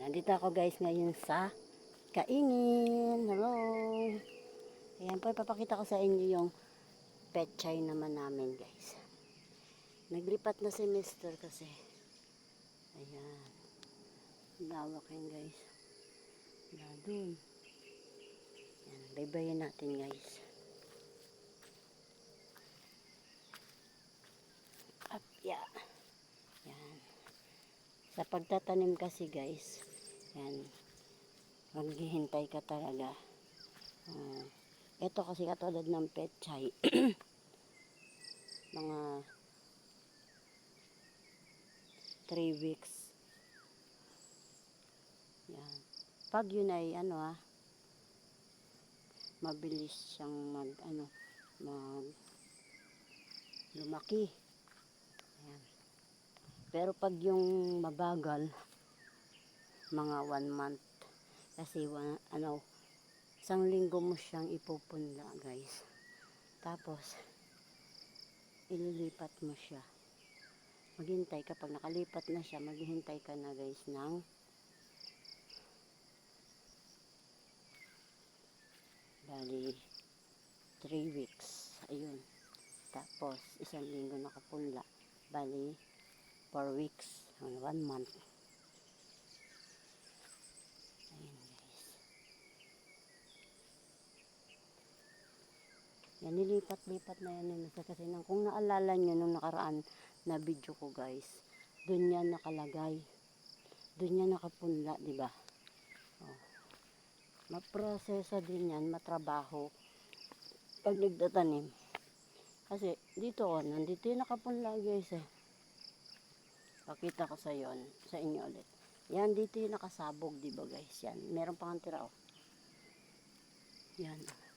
nandito ako guys ngayon sa Kaingin. Hello. Ayan po, ipapakita ko sa inyo yung petchay naman namin guys. Naglipat na si Mister kasi. Ayan. Lawak yan guys. Dun. Ayan, baybayin natin guys. Up, yeah. Yan. Sa pagtatanim kasi guys, yan, maghihintay ka talaga. Uh, ito kasi katulad ng petchay. mga 3 weeks. Yan. Pag yun ay ano ah, mabilis siyang mag ano, mag lumaki. Ayan. Pero pag yung mabagal, mga one month, kasi one, ano, isang linggo mo siyang ipupunla guys. Tapos, ililipat mo siya. Maghintay ka, pag nakalipat na siya, maghintay ka na guys ng bali 3 weeks. Ayun. Tapos, isang linggo nakapunla. Bali, 4 weeks. 1 month. Yan, nilipat-lipat na yan. yun. Kasi nang, kung naalala nyo nung nakaraan na video ko guys, dun yan nakalagay. Dun yan nakapunla, di ba? Oh. Maproseso din yan, matrabaho. Pag nagtatanim. Kasi dito oh, nandito yung nakapunla guys eh. Pakita ko sa yon, sa inyo ulit. Yan dito yung nakasabog, di ba guys? Yan, meron pang tira oh. Yan. oh.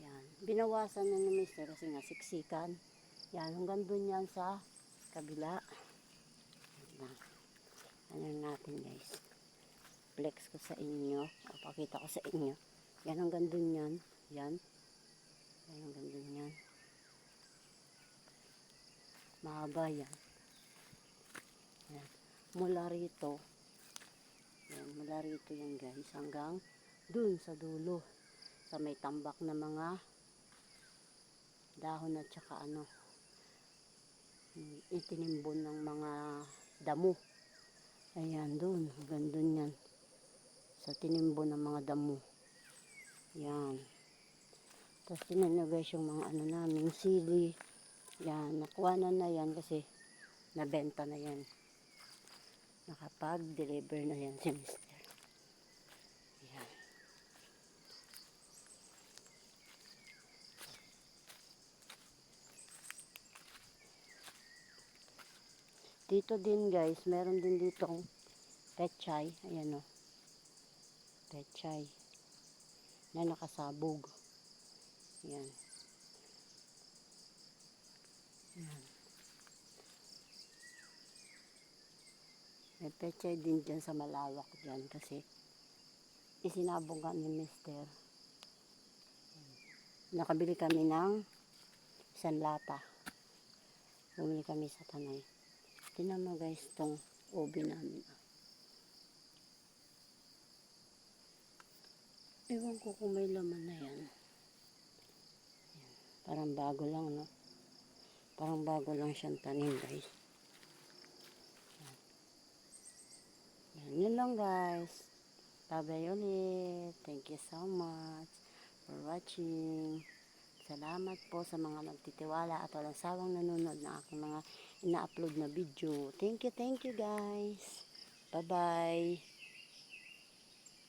Yan. Binawasan na ni Mister kasi nga siksikan. Yan, hanggang dun yan sa kabila. Yan. Ano natin guys. Flex ko sa inyo. O, pakita ko sa inyo. Yan hanggang dun yan. Yan. Yan hanggang dun yan. Mahaba yan. Yan. Mula rito. Yan, mula rito yan guys. Hanggang dun sa dulo. Sa may tambak na mga dahon at saka ano. mm, Itinimbon ng mga damo. Ayan, dun. Hanggang dun yan. Sa tinimbon ng mga damo. Yan. Tapos tinan nyo guys yung mga ano namin, sili. Yan, nakuha na na yan kasi nabenta na yan. Nakapag-deliver na yan si Mister. Yan. Dito din guys, meron din ditong petchay. Ayan o. Petchay. Na nakasabog. Yan. Yan. May pechay din dyan sa malawak dyan kasi isinabong nga ni Mister. Nakabili kami ng isang lata. Bumili kami sa tanay. Tinan mo guys tong ubi namin. Ewan ko kung may laman na yan. Yan. Parang bago lang, no? Parang bago lang siyang tanim, guys. Yan. Yan, yun lang, guys. Babay ulit. Thank you so much for watching. Salamat po sa mga nagtitiwala at walang sawang nanonood ng aking mga ina-upload na video. Thank you, thank you, guys. Bye-bye.